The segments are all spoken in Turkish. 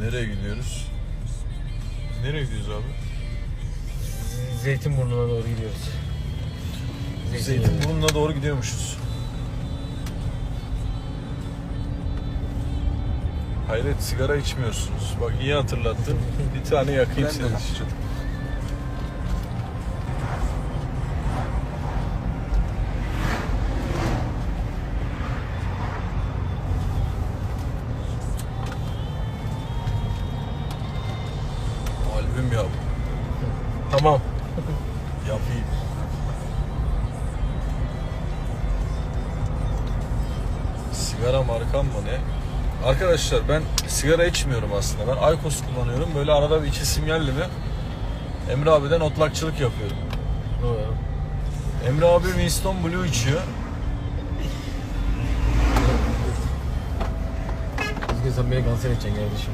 Nereye gidiyoruz? Nereye gidiyoruz abi? Zeytinburnu'na doğru gidiyoruz. Zeytinburnu'na doğru gidiyormuşuz. Hayret sigara içmiyorsunuz. Bak iyi hatırlattın. Bir tane yakayım senin. Albüm yap. Tamam. Yapayım. Sigara markam mı ne? Arkadaşlar ben sigara içmiyorum aslında. Ben Aykos kullanıyorum. Böyle arada bir içesim geldi mi Emre abiden otlakçılık yapıyorum. Emre abi Winston Blue içiyor. Düzgün sen beni kanser edeceksin kardeşim.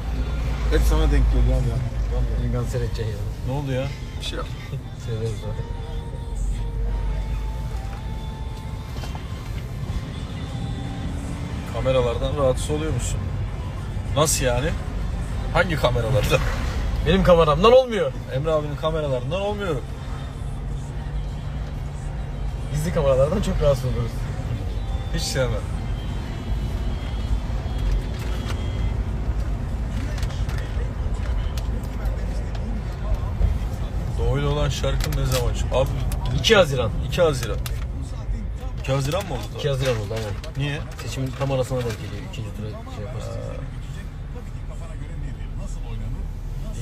Hep sana denk geliyor abi ya. Beni kanser edeceksin ya. Ne oldu ya? Bir şey yap. Severiz zaten. Kameralardan rahatsız oluyor musun? Nasıl yani? Hangi kameralardan? Benim kameramdan olmuyor. Emre abinin kameralarından olmuyorum. Gizli kameralardan çok rahatsız oluruz. Hiç sevmem. Olan şarkın ne zaman çık? Abi 2 Haziran. 2 Haziran. 2 Haziran mı oldu? 2 Haziran oldu aynen. Niye? Seçimin tam arasına denk geliyor. İkinci tura şey yaparsın.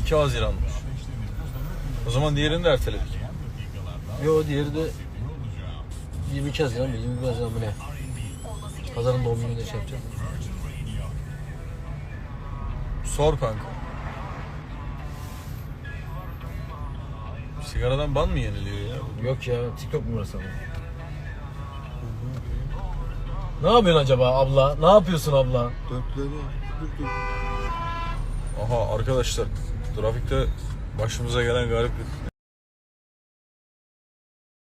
2 Haziran'mış. O zaman diğerini de erteledik. Yo diğeri de 22 Haziran mı? 21 Haziran mı ne? Pazarın doğum gününde şey yapacağız. Sor kanka. Sigaradan ban mı yeniliyor ya? Yok ya TikTok mu burası ama? Ne yapıyorsun acaba abla? Ne yapıyorsun abla? Dörtleri. Aha arkadaşlar trafikte başımıza gelen garip bir